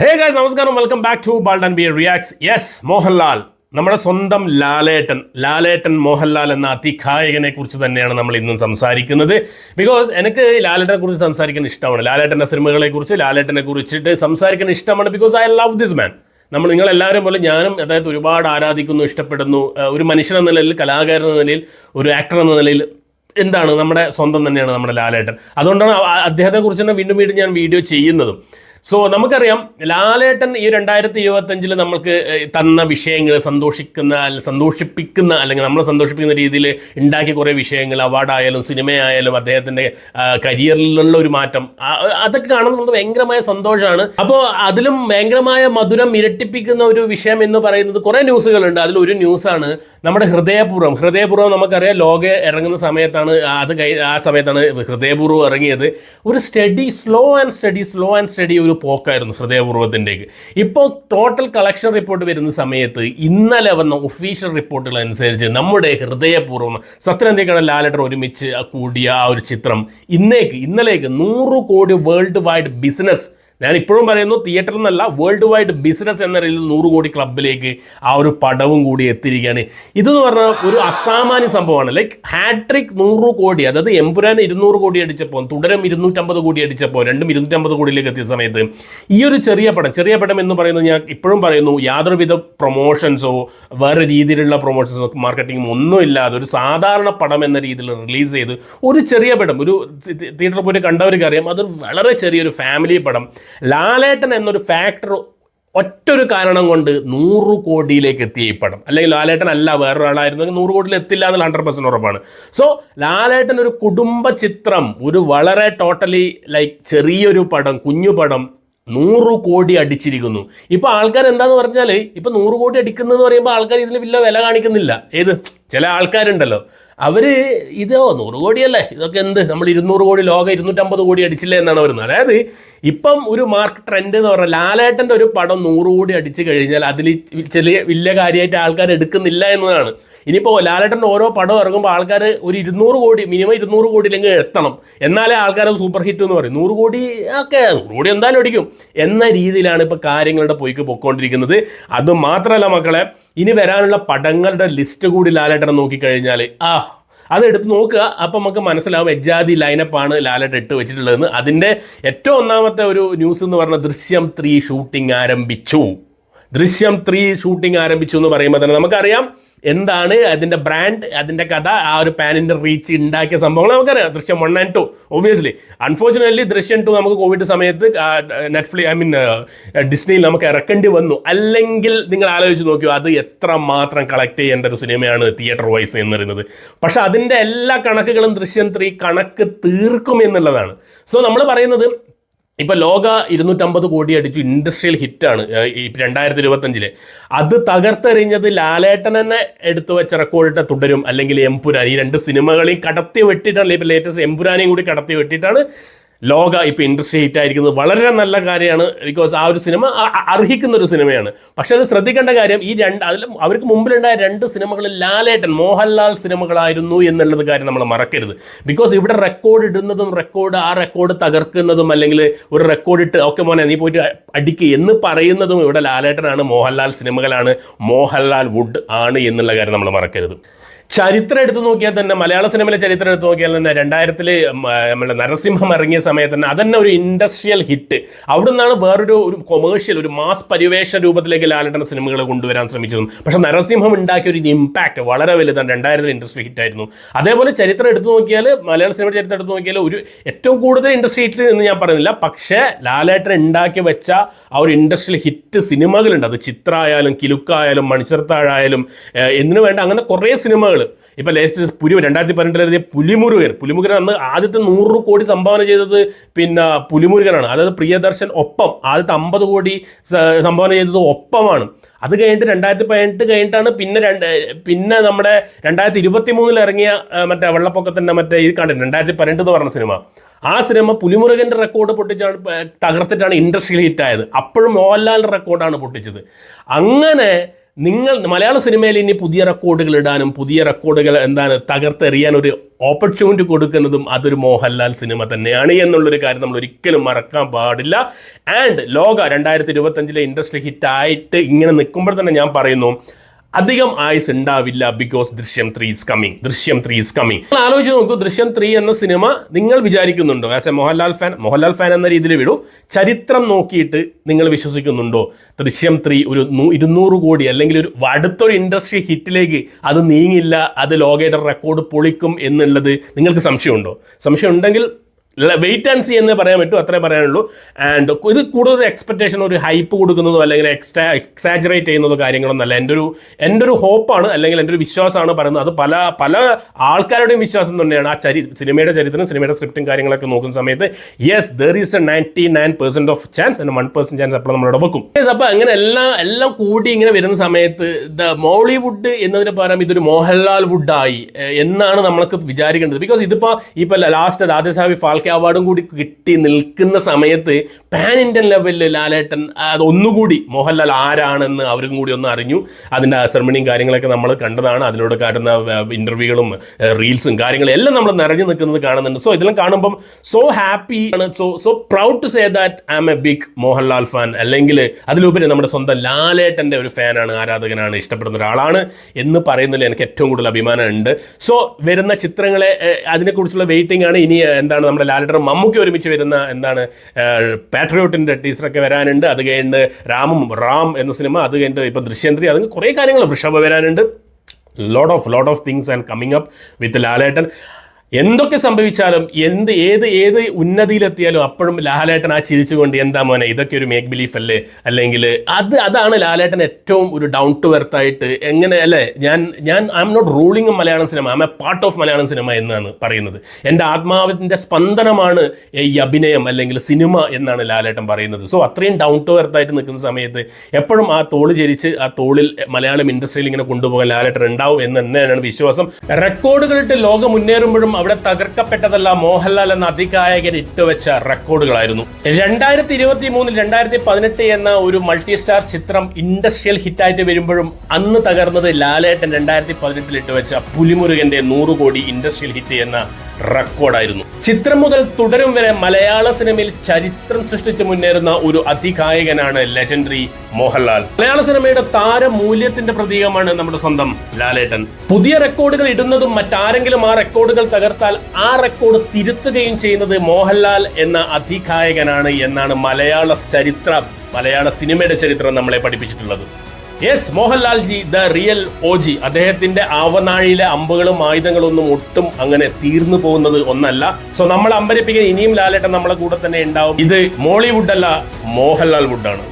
ഹേ guys നമസ്കാരം. Welcome back to bald and B reacts yes Mohanlal നമ്മുടെ സ്വന്തം ലാലേട്ടൻ ലാലേട്ടൻ മോഹൻലാൽ എന്ന അതികായകനെ കുറിച്ച് തന്നെയാണ് നമ്മൾ ഇന്നും സംസാരിക്കുന്നത്. ബിക്കോസ് എനിക്ക് ലാലേട്ടനെ കുറിച്ച് സംസാരിക്കാൻ ഇഷ്ടമാണ്. ലാലേട്ടന്റെ സിനിമകളെ കുറിച്ച് ലാലേട്ടനെ കുറിച്ചിട്ട് സംസാരിക്കാൻ ഇഷ്ടമാണ് because I love this man നമ്മൾ നിങ്ങളെല്ലാവരും പോലെ ഞാനും അതായത് ഒരുപാട് ആരാധിക്കുന്നു ഇഷ്ടപ്പെടുന്നു. ഒരു മനുഷ്യൻ എന്ന നിലയിൽ കലാകാരൻ എന്ന നിലയിൽ ഒരു ആക്ടർ എന്ന നിലയിൽ എന്താണ് നമ്മുടെ സ്വന്തം തന്നെയാണ് നമ്മുടെ ലാലേട്ടൻ. അതുകൊണ്ടാണ് ആ- അദ്ദേഹത്തെ കുറിച്ച് തന്നെ വീണ്ടും വീണ്ടും ഞാൻ വീഡിയോ ചെയ്യുന്നതും. സോ നമുക്കറിയാം ലാലേട്ടൻ ഈ രണ്ടായിരത്തി ഇരുപത്തഞ്ചിൽ നമ്മൾക്ക് തന്ന വിഷയങ്ങൾ സന്തോഷിക്കുന്ന സന്തോഷിപ്പിക്കുന്ന അല്ലെങ്കിൽ നമ്മളെ സന്തോഷിപ്പിക്കുന്ന രീതിയിൽ ഉണ്ടാക്കിയ കുറേ വിഷയങ്ങൾ അവാർഡായാലും സിനിമയായാലും അദ്ദേഹത്തിന്റെ കരിയറിലുള്ള ഒരു മാറ്റം അതൊക്കെ കാണുന്നത് നമുക്ക് ഭയങ്കരമായ സന്തോഷമാണ് അപ്പോൾ അതിലും ഭയങ്കരമായ മധുരം ഇരട്ടിപ്പിക്കുന്ന ഒരു വിഷയം എന്ന് പറയുന്നത് കുറേ ന്യൂസുകളുണ്ട്. അതിലൊരു ന്യൂസാണ് നമ്മുടെ ഹൃദയപൂർവം ഹൃദയപൂർവം നമുക്കറിയാം ലോക ഇറങ്ങുന്ന സമയത്താണ് അത് കൈ ആ സമയത്താണ് ഹൃദയപൂർവം ഇറങ്ങിയത്. ഒരു steady slow and steady slow and steady ഒരു പോക്കായിരുന്നു ഹൃദയപൂർവത്തിന്റെക്ക് ഇപ്പോൾ ടോട്ടൽ കളക്ഷൻ റിപ്പോർട്ട് വരുന്ന സമയത്ത് ഇന്നലെ വന്ന ഒഫീഷ്യൽ റിപ്പോർട്ടുകൾ അനുസരിച്ച് നമ്മുടെ ഹൃദയപൂർവം സത്യനന്ദിക്കാണ് ലാലറ്റർ ഒരുമിച്ച് കൂടിയ ആ ഒരു ചിത്രം ഇന്നേക്ക് ഇന്നലേക്ക് നൂറ് കോടി വേൾഡ് വൈഡ് ബിസിനസ് ഞാൻ ഇപ്പോഴും പറയുന്നു തിയേറ്ററിൽ നിന്നല്ല വേൾഡ് വൈഡ് ബിസിനസ് എന്ന രീതിയിൽ നൂറ് കോടി ക്ലബിലേക്ക് ആ ഒരു പടവും കൂടി എത്തിയിരിക്കുകയാണ്. ഇതെന്ന് പറഞ്ഞാൽ ഒരു അസാമാന്യ സംഭവമാണ്. ലൈക്ക് ഹാട്രിക് നൂറ് കോടി അതായത് എമ്പുരാൻ ഇരുന്നൂറ് കോടി അടിച്ചപ്പോൾ തുടരും ഇരുന്നൂറ്റമ്പത് കോടി അടിച്ചപ്പോൾ രണ്ടും ഇരുന്നൂറ്റമ്പത് കോടിയിലേക്ക് എത്തിയ സമയത്ത് ഈ ഒരു ചെറിയ പടം ചെറിയ പടം എന്ന് പറയുന്നത് ഞാൻ ഇപ്പോഴും പറയുന്നു യാതൊരുവിധ പ്രൊമോഷൻസോ വേറെ രീതിയിലുള്ള പ്രൊമോഷൻസോ മാർക്കറ്റിംഗും ഒന്നും ഇല്ലാതെ ഒരു സാധാരണ പടം എന്ന രീതിയിൽ റിലീസ് ചെയ്ത് ഒരു ചെറിയ പടം ഒരു തിയേറ്ററിൽ പോയിട്ട് കണ്ടവർക്ക് അറിയാം അത് വളരെ ചെറിയൊരു ഫാമിലി പടം. ലാലേട്ടൻ എന്നൊരു ഫാക്ടർ ഒറ്റൊരു കാരണം കൊണ്ട് നൂറ് കോടിയിലേക്ക് എത്തിയ ഈ പടം. അല്ലെങ്കിൽ ലാലേട്ടൻ അല്ല വേറൊരാളായിരുന്നെങ്കിൽ നൂറ് കോടിയിൽ എത്തില്ല എന്നുള്ള ഹൺഡ്രഡ് പെർസെന്റ് ഉറപ്പാണ്. സോ ലാലേട്ടൻ ഒരു കുടുംബ ചിത്രം ഒരു വളരെ ടോട്ടലി ലൈക്ക് ചെറിയൊരു പടം കുഞ്ഞു പടം നൂറ് കോടി അടിച്ചിരിക്കുന്നു. ഇപ്പോൾ ആൾക്കാർ എന്താന്ന് പറഞ്ഞാൽ ഇപ്പോൾ നൂറ് കോടി അടിക്കുന്നതെന്ന് പറയുമ്പോൾ ആൾക്കാർ ഇതിന് വലിയ വില കാണിക്കുന്നില്ല. ഏത്? ചില ആൾക്കാരുണ്ടല്ലോ. അവർ ഇതോ നൂറ് കോടിയല്ലേ? ഇതൊക്കെ എന്ത്? നമ്മൾ ഇരുന്നൂറ് കോടി ലോകം ഇരുന്നൂറ്റമ്പത് കോടി അടിച്ചില്ലേ എന്നാണ് വരുന്നത് അതായത് ഇപ്പം ഒരു മാർക്ക് ട്രെൻഡ് എന്ന് പറഞ്ഞാൽ ലാലേട്ടന്റെ ഒരു പടം നൂറ് കോടി അടിച്ചു കഴിഞ്ഞാൽ അതിൽ ചെറിയ വലിയ കാര്യമായിട്ട് ആൾക്കാർ എടുക്കുന്നില്ല എന്നതാണ്. ഇനിയിപ്പോൾ ലാലേട്ടന്റെ ഓരോ പടം ഇറങ്ങുമ്പോൾ ആൾക്കാർ ഒരു ഇരുന്നൂറ് കോടി മിനിമം ഇരുന്നൂറ് കോടിയിലെങ്കിൽ എത്തണം. എന്നാലേ ആൾക്കാർ സൂപ്പർ ഹിറ്റ് എന്ന് പറയും. നൂറ് കോടി ഒക്കെ നൂറ് കോടി എന്തായാലും അടിക്കും. എന്ന രീതിയിലാണ് ഇപ്പോൾ കാര്യങ്ങളുടെ പൊയ്ക്ക് പൊയ്ക്കൊണ്ടിരിക്കുന്നത്. അത് മാത്രമല്ല മക്കളെ ഇനി വരാനുള്ള പടങ്ങളുടെ ലിസ്റ്റ് കൂടി ലാലേട്ടനെ നോക്കിക്കഴിഞ്ഞാൽ ആ അതെടുത്ത് നോക്കുക. അപ്പം നമുക്ക് മനസ്സിലാവും എജാതി ലൈനപ്പാണ് ലാലേട്ട് ഇട്ട് വെച്ചിട്ടുള്ളതെന്ന്. അതിന്റെ ഏറ്റവും ഒന്നാമത്തെ ഒരു ന്യൂസ് എന്ന് പറഞ്ഞ ദൃശ്യം ത്രീ ഷൂട്ടിംഗ് ആരംഭിച്ചു. ദൃശ്യം ത്രീ ഷൂട്ടിംഗ് ആരംഭിച്ചു എന്ന് പറയുമ്പോൾ തന്നെ നമുക്കറിയാം എന്താണ് അതിന്റെ ബ്രാൻഡ് അതിന്റെ കഥ ആ ഒരു പാനിന്റെ റീച്ച് ഉണ്ടാക്കിയ സംഭവങ്ങൾ നമുക്കറിയാം. Drishyam one and two obviously unfortunately Drishyam two നമുക്ക് കോവിഡ് സമയത്ത് നെറ്റ്ഫ്ലി ഐ മീൻ ഡിസ്നിയിൽ നമുക്ക് ഇറക്കേണ്ടി വന്നു. അല്ലെങ്കിൽ നിങ്ങൾ ആലോചിച്ച് നോക്കിയോ അത് എത്ര മാത്രം കളക്ട് ചെയ്യേണ്ട ഒരു സിനിമയാണ് തിയേറ്റർ വൈസ് എന്ന് പറയുന്നത്. പക്ഷേ അതിന്റെ എല്ലാ കണക്കുകളും ദൃശ്യം ത്രീ കണക്ക് തീർക്കും എന്നുള്ളതാണ്. സോ നമ്മൾ പറയുന്നത് ഇപ്പൊ ലോക ഇരുന്നൂറ്റമ്പത് കോടി അടിച്ചു ഇൻഡസ്ട്രിയൽ ഹിറ്റാണ് രണ്ടായിരത്തി ഇരുപത്തഞ്ചിൽ അത് തകർത്തെറിഞ്ഞത് ലാലേട്ടൻ തന്നെ എടുത്തു വെച്ച റെക്കോർഡിട്ട് തുടരും. അല്ലെങ്കിൽ എംപുരാൻ ഈ രണ്ട് സിനിമകളെയും കടത്തി വെട്ടിയിട്ടാണ് ഇപ്പൊ ലേറ്റസ്റ്റ് എംപുരാനെയും കൂടി കടത്തി വെട്ടിയിട്ടാണ് ലോക ഇപ്പോൾ ഇൻഡസ്ട്രി ഹിറ്റ് ആയിരിക്കുന്നത് വളരെ നല്ല കാര്യമാണ്. ബിക്കോസ് ആ ഒരു സിനിമ അർഹിക്കുന്ന ഒരു സിനിമയാണ്. പക്ഷെ അത് ശ്രദ്ധിക്കേണ്ട കാര്യം ഈ രണ്ട് അതിൽ അവർക്ക് മുമ്പിലുണ്ടായ രണ്ട് സിനിമകളിൽ ലാലേട്ടൻ മോഹൻലാൽ സിനിമകളായിരുന്നു എന്നുള്ളത് കാര്യം നമ്മൾ മറക്കരുത്. ബിക്കോസ് ഇവിടെ റെക്കോർഡ് ഇടുന്നതും റെക്കോർഡ് ആ റെക്കോർഡ് തകർക്കുന്നതും അല്ലെങ്കിൽ ഒരു റെക്കോർഡ് ഇട്ട് ഓക്കെ മോനെ നീ പോയിട്ട് അടിക്ക് എന്ന് പറയുന്നതും ഇവിടെ ലാലേട്ടനാണ് മോഹൻലാൽ സിനിമകളാണ് മോഹൻലാൽ വുഡ് ആണ് എന്നുള്ള കാര്യം നമ്മൾ മറക്കരുത്. ചരിത്രം എടുത്തു നോക്കിയാൽ തന്നെ മലയാള സിനിമയിലെ ചരിത്രം എടുത്തു നോക്കിയാൽ തന്നെ രണ്ടായിരത്തിൽ നമ്മുടെ നരസിംഹം ഇറങ്ങിയ സമയത്ത് തന്നെ അതന്നെ ഒരു ഇൻഡസ്ട്രിയൽ ഹിറ്റ് അവിടെ നിന്നാണ് വേറൊരു ഒരു കൊമേഴ്ഷ്യൽ ഒരു മാസ് പരിവേഷ രൂപത്തിലേക്ക് ലാലേട്ടൻ സിനിമകൾ കൊണ്ടുവരാൻ ശ്രമിച്ചതും. പക്ഷേ നരസിംഹം ഉണ്ടാക്കിയ ഒരു ഇമ്പാക്റ്റ് വളരെ വലുതാണ്. രണ്ടായിരത്തിൽ ഇൻഡസ്ട്രി ഹിറ്റ് ആയിരുന്നു. അതേപോലെ ചരിത്രം എടുത്തു നോക്കിയാൽ മലയാള സിനിമ ചരിത്രം എടുത്തു നോക്കിയാൽ ഒരു ഏറ്റവും കൂടുതൽ ഇൻഡസ്ട്രി ഹിറ്റ് എന്ന് ഞാൻ പറയുന്നില്ല. പക്ഷേ ലാലേട്ടൻ ഉണ്ടാക്കി വെച്ച ആ ഒരു ഇൻഡസ്ട്രിയൽ ഹിറ്റ് സിനിമകളുണ്ട്. അത് ചിത്ര ആയാലും കിലുക്കായാലും മണിച്ചിർത്താഴായാലും എന്തിനു വേണ്ട അങ്ങനെ കുറേ സിനിമകൾ ഇപ്പൊ ലേറ്റസ്റ്റ് പുലി രണ്ടായിരത്തി പതിനെട്ടിലെഴുതിയ പുലിമുരുകൻ. പുലിമുരുകൻ അന്ന് ആദ്യത്തെ നൂറ് കോടി സംഭാവന ചെയ്തത് പിന്നെ പുലിമുരുകനാണ്. അതായത് പ്രിയദർശൻ ഒപ്പം ആദ്യത്തെ അമ്പത് കോടി സംഭാവന ചെയ്തത് ഒപ്പമാണ്. അത് കഴിഞ്ഞിട്ട് രണ്ടായിരത്തി പതിനെട്ട് കഴിഞ്ഞിട്ടാണ് പിന്നെ രണ്ട് പിന്നെ നമ്മുടെ രണ്ടായിരത്തി ഇരുപത്തി മൂന്നിൽ ഇറങ്ങിയ മറ്റേ വെള്ളപ്പൊക്കത്തിന്റെ മറ്റേ ഇത് കണ്ടത് രണ്ടായിരത്തി പതിനെട്ട് എന്ന് പറഞ്ഞ സിനിമ. ആ സിനിമ പുലിമുരുകന്റെ റെക്കോർഡ് പൊട്ടിച്ചാണ് തകർത്തിട്ടാണ് ഇൻഡസ്ട്രിയിൽ ഹിറ്റായത് അപ്പോഴും മോഹൻലാലിന്റെ റെക്കോർഡാണ് പൊട്ടിച്ചത്. അങ്ങനെ നിങ്ങൾ മലയാള സിനിമയിൽ ഇനി പുതിയ റെക്കോർഡുകൾ ഇടാനും പുതിയ റെക്കോർഡുകൾ എന്താണ് തകർത്തെറിയാൻ ഒരു ഓപ്പർച്യൂണിറ്റി കൊടുക്കുന്നതും അതൊരു മോഹൻലാൽ സിനിമ തന്നെയാണ് എന്നുള്ളൊരു കാര്യം നമ്മൾ ഒരിക്കലും മറക്കാൻ പാടില്ല. ആൻഡ് ലോക രണ്ടായിരത്തി ഇരുപത്തഞ്ചിലെ ഇൻഡസ്ട്രി ഹിറ്റായിട്ട് ഇങ്ങനെ നിൽക്കുമ്പോൾ തന്നെ ഞാൻ പറയുന്നു അധികം ആയുസ് ഉണ്ടാവില്ല because Drishyam three is coming Drishyam three is coming നിങ്ങൾ ആലോചിച്ച് നോക്കൂ ദൃശ്യം ത്രീ എന്ന സിനിമ നിങ്ങൾ വിചാരിക്കുന്നുണ്ടോ? As a Mohanlal fan Mohanlal fan എന്ന രീതിയിൽ വിടൂ. ചരിത്രം നോക്കിയിട്ട് നിങ്ങൾ വിശ്വസിക്കുന്നുണ്ടോ? ദൃശ്യം ത്രീ ഒരു ഇരുന്നൂറ് കോടി അല്ലെങ്കിൽ ഒരു അടുത്തൊരു ഇൻഡസ്ട്രി ഹിറ്റിലേക്ക് അത് നീങ്ങില്ല അത് ലോകയുടെ റെക്കോർഡ് പൊളിക്കും എന്നുള്ളത് നിങ്ങൾക്ക് സംശയമുണ്ടോ? സംശയം ഉണ്ടെങ്കിൽ വെയിറ്റ് ആൻഡ് സി എന്ന് പറയാൻ പറ്റും അത്രേ പറയാനുള്ളൂ. ആൻഡ് ഇത് കൂടുതൽ എക്സ്പെക്റ്റേഷൻ ഒരു ഹൈപ്പ് കൊടുക്കുന്നതോ അല്ലെങ്കിൽ എക്സ്ട്രാ എക്സാജറേറ്റ് ചെയ്യുന്നതോ കാര്യങ്ങളൊന്നും അല്ല എന്റെ ഒരു എന്റെ ഒരു ഹോപ്പാണ് അല്ലെങ്കിൽ എന്റെ ഒരു വിശ്വാസമാണ് പറയുന്നത്. അത് പല പല ആൾക്കാരുടെയും വിശ്വാസം തന്നെയാണ്. ആ ചരി സിനിമയുടെ ചരിത്രം സിനിമയുടെ സ്ക്രിപ്റ്റും കാര്യങ്ങളൊക്കെ നോക്കുന്ന സമയത്ത് yes there is a ninety nine percent of chance and one percent chance അപ്പോൾ നമ്മളിവിടെ വെക്കും. അപ്പോൾ അങ്ങനെ എല്ലാം എല്ലാം കൂടി ഇങ്ങനെ വരുന്ന സമയത്ത് ദ മോളിവുഡ് എന്നതിന് പകരം ഇതൊരു മോഹൻലാൽ വുഡായി എന്നാണ് നമ്മൾക്ക് വിചാരിക്കേണ്ടത്. ബിക്കോസ് ഇതിപ്പോൾ ഇപ്പോൾ ലാസ്റ്റ് ദാദസാബി ഫാൽക്കെ അവാർഡും കൂടി കിട്ടി നിൽക്കുന്ന സമയത്ത് പാൻ ഇന്ത്യൻ ലെവലിൽ ലാലേട്ടൻ അതൊന്നുകൂടി മോഹൻലാൽ ആരാണെന്ന് അവരും കൂടി ഒന്ന് അറിഞ്ഞു. അതിന്റെ സെറമണിയും കാര്യങ്ങളൊക്കെ നമ്മൾ കണ്ടതാണ്. അതിലൂടെ കാട്ടുന്ന ഇന്റർവ്യൂകളും റീൽസും കാര്യങ്ങളും എല്ലാം നമ്മൾ നിറഞ്ഞു നിൽക്കുന്നത് കാണുന്നുണ്ട്. സോ ഇതെല്ലാം കാണുമ്പം സോ ഹാപ്പി ആണ്. So so proud to say that I am a big Mohanlal fan അല്ലെങ്കിൽ അതിലുപരി നമ്മുടെ സ്വന്തം ലാലേട്ടന്റെ ഒരു ഫാനാണ് ആരാധകനാണ് ഇഷ്ടപ്പെടുന്ന ഒരാളാണ് എന്ന് പറയുന്നതിൽ എനിക്ക് ഏറ്റവും കൂടുതൽ അഭിമാനമുണ്ട്. സോ വരുന്ന ചിത്രങ്ങളെ അതിനെക്കുറിച്ചുള്ള വെയിറ്റിംഗ് ആണ്. ഇനി എന്താണ് നമ്മുടെ ലാലേട്ടൻ മമ്മൂക്കി ഒരുമിച്ച് വരുന്ന എന്താണ് പാട്രിയോട്ടിന്റെ ടീച്ചറൊക്കെ വരാനുണ്ട്. അത് കഴിഞ്ഞ് രാമും റാം എന്ന സിനിമ അത് കഴിഞ്ഞിട്ട് ഇപ്പോൾ ദൃശ്യന്ത്രി അതിന് കുറേ കാര്യങ്ങൾ വൃഷഭ വരാനുണ്ട്. Lot of lot of things and coming up with Lalettan. എന്തൊക്കെ സംഭവിച്ചാലും എന്ത് ഏത് ഏത് ഉന്നതിയിലെത്തിയാലും അപ്പോഴും ലാലേട്ടൻ ആ ചിരിച്ചുകൊണ്ട് എന്താ മോനെ ഇതൊക്കെ ഒരു മേക്ക് ബിലീഫ് അല്ലേ? അല്ലെങ്കിൽ അത് അതാണ് ലാലേട്ടൻ ഏറ്റവും ഒരു ഡൗൺ ടു എർത്ത് ആയിട്ട് എങ്ങനെ അല്ലേ? ഞാൻ ഞാൻ I am not ruling Malayalam cinema I am a part of Malayalam cinema എന്നാണ് പറയുന്നത്. എന്റെ ആത്മാവിന്റെ സ്പന്ദനമാണ് ഈ അഭിനയം അല്ലെങ്കിൽ സിനിമ എന്നാണ് ലാലേട്ടൻ പറയുന്നത്. സോ അത്രയും ഡൗൺ ടു എർത്ത് ആയിട്ട് നിൽക്കുന്ന സമയത്ത് എപ്പോഴും ആ തോൾ ചരിച്ച് ആ തോളിൽ മലയാളം ഇൻഡസ്ട്രിയിൽ ഇങ്ങനെ കൊണ്ടുപോകാൻ ലാലേട്ടൻ ഉണ്ടാവും എന്ന് തന്നെയാണ് വിശ്വാസം. റെക്കോർഡുകളിട്ട് ലോകം മുന്നേറുമ്പോഴും അവിടെ തകർക്കപ്പെട്ടതല്ല മോഹൻലാൽ എന്ന അതികായകൻ ഇട്ടുവെച്ച റെക്കോർഡുകളായിരുന്നു. രണ്ടായിരത്തി ഇരുപത്തി മൂന്നിൽ രണ്ടായിരത്തി പതിനെട്ട് എന്ന ഒരു മൾട്ടി സ്റ്റാർ ചിത്രം ഇൻഡസ്ട്രിയൽ ഹിറ്റായിട്ട് വരുമ്പോഴും അന്ന് തകർന്നത് ലാലേട്ടൻ രണ്ടായിരത്തി പതിനെട്ടിൽ ഇട്ടുവെച്ച പുലിമുരുകന്റെ നൂറ് കോടി ഇൻഡസ്ട്രിയൽ ഹിറ്റ് എന്ന റെക്കോർഡായിരുന്നു. ചിത്രം മുതൽ തുടരും വരെ മലയാള സിനിമയിൽ ചരിത്രം സൃഷ്ടിച്ച് മുന്നേറുന്ന ഒരു അതികായകനാണ് ലെജൻഡറി മോഹൻലാൽ. മലയാള സിനിമയുടെ താരമൂല്യത്തിന്റെ പ്രതീകമാണ് നമ്മുടെ സ്വന്തം ലാലേട്ടൻ. പുതിയ റെക്കോർഡുകൾ ഇടുന്നതും മറ്റാരെങ്കിലും ആ റെക്കോർഡുകൾ തകർത്താൽ ആ റെക്കോർഡ് തിരുത്തുകയും ചെയ്യുന്നത് മോഹൻലാൽ എന്ന അതികായകനാണ് എന്നാണ് മലയാള ചരിത്രം മലയാള സിനിമയുടെ ചരിത്രം നമ്മളെ പഠിപ്പിച്ചിട്ടുള്ളത്. Yes Mohanlal ji the real OG അദ്ദേഹത്തിന്റെ ആവനാഴിയിലെ അമ്പുകളും ആയുധങ്ങളും ഒന്നും ഒട്ടും അങ്ങനെ തീർന്നു പോകുന്നത് ഒന്നല്ല. സോ നമ്മൾ അമ്പരിപ്പിക്കാൻ ഇനിയും ലാലേട്ടൻ നമ്മളെ കൂടെ തന്നെ ഉണ്ടാവും. ഇത് മോളിവുഡ് അല്ല മോഹൻലാൽ വുഡാണ്.